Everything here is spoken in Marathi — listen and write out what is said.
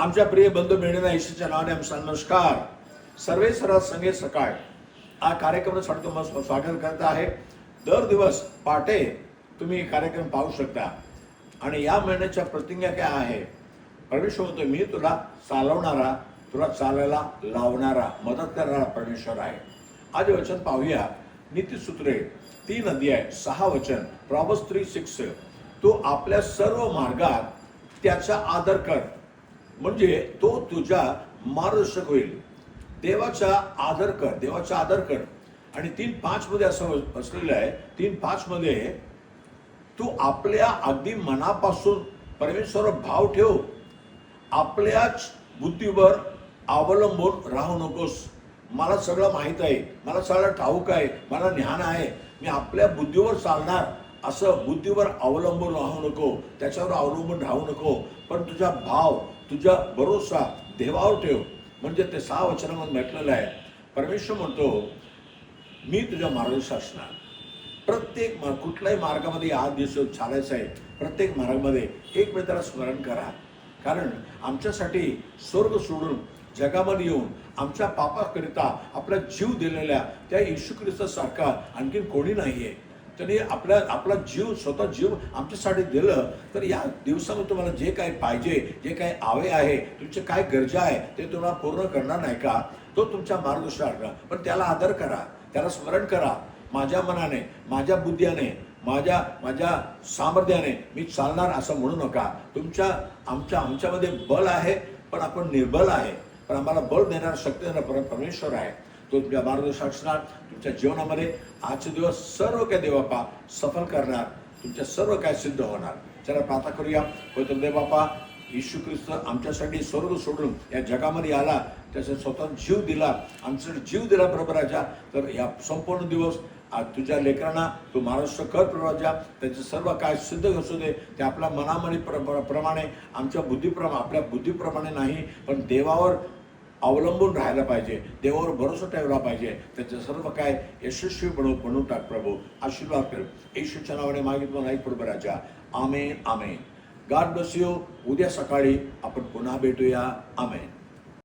आमच्या प्रिय बंधू मिळणं ईश्वरच्या नावाने आमचा नमस्कार. सर्वे सर्व संगे सकाळ. हा कार्यक्रमासाठी तुम्हाला स्वागत करत आहे. दर दिवस पहाटे तुम्ही कार्यक्रम पाहू शकता. आणि या महिन्याच्या प्रतिज्ञा काय आहे? परमेश्वर म्हणतो मी तुला चालवणारा तुला चालायला लावणारा मदत करणारा परमेश्वर आहे. आज वचन पाहूया. नीतीसूत्रे तीन अध्याय सहा वचन प्रॉबस थ्री सिक्स. तू आपल्या सर्व मार्गात त्याचा आदर कर. म्हणजे तो तुझ्या मार्गदर्शक होईल. देवाचा आदर कर देवाचा आदर कर. आणि तीन पाच मध्ये असं असलेलं आहे तीन पाच मध्ये तू आपल्या अगदी मनापासून परमेश्वर भाव ठेव. आपल्याच बुद्धीवर अवलंबून राहू नकोस. मला सगळं माहीत आहे मला सगळं ठाऊक आहे मला ज्ञान आहे. मी आपल्या बुद्धीवर चालणार. असं बुद्धीवर अवलंबून राहू नको त्याच्यावर अवलंबून राहू नको. पण तुझा भाव तुझा भरोसा देवावर ठेव. म्हणजे ते सहा वचनामध्ये म्हटलेलं आहे. परमेश्वर म्हणतो मी तुझ्या मार्गदर्श असणार प्रत्येक मा- कुठल्याही मार्गामध्ये आज दिवस चालायचं आहे. प्रत्येक मार्गामध्ये एक वेळ त्याला स्मरण करा. कारण आमच्यासाठी स्वर्ग सोडून जगामध्ये येऊन आमच्या पापाकरिता आपला जीव दिलेल्या त्या येशू ख्रिस्तासारखा आणखीन कोणी नाही आहे त्यांनी आपल्या आपला जीव स्वतः जीव आमच्यासाठी दिलं तर या दिवसामध्ये तुम्हाला जे काही पाहिजे जे काय आवे आहे तुमचे काय गरजा आहे ते तुम्हाला पूर्ण करणार नाही का? तो तुमच्या मार्गदर्शन पण त्याला आदर करा. त्याला स्मरण करा. माझ्या मनाने माझ्या बुद्धीने माझ्या माझ्या सामर्थ्याने मी चालणार असं म्हणू नका. तुमच्या आमच्या आमच्यामध्ये बल आहे पण आपण निर्बल आहे. पण आम्हाला बल देणारा शक्ती देणारा परमेश्वर आहे. तो तुमच्या मार्गदर्शन असणार तुमच्या जीवनामध्ये आजचे दिवस सर्व काय देवापा सफल करणार तुमच्या सर्व काय सिद्ध होणार. चला प्रार्थना करूया. पवित्र देवापा येशू ख्रिस्त आमच्यासाठी स्वर्ग सोडून या जगामध्ये आला त्याचा स्वतः जीव दिला आमच्यासाठी जीव दिला बरोबर राजा. तर या संपूर्ण दिवस आज तुझ्या लेकरांना तू महाराष्ट्र कर प्रवाजा त्याचे सर्व काय सिद्ध असू दे ते आपल्या मनामध्ये प्र- प्रमाणे आमच्या बुद्धीप्रमा आपल्या बुद्धीप्रमाणे नाही पण देवावर अवलंबून राहायला पाहिजे. देवावर भरोसा ठेवला पाहिजे. त्याचं सर्व काय यशस्वी बनव बनवून टाक प्रभू. आशीर्वाद कर. येशूच्या नावाने मागितलं नाही प्रभराच्या राजा. आमेन आमेन. गाड ब्लेस यू उद्या सकाळी आपण पुन्हा भेटूया. आमेन.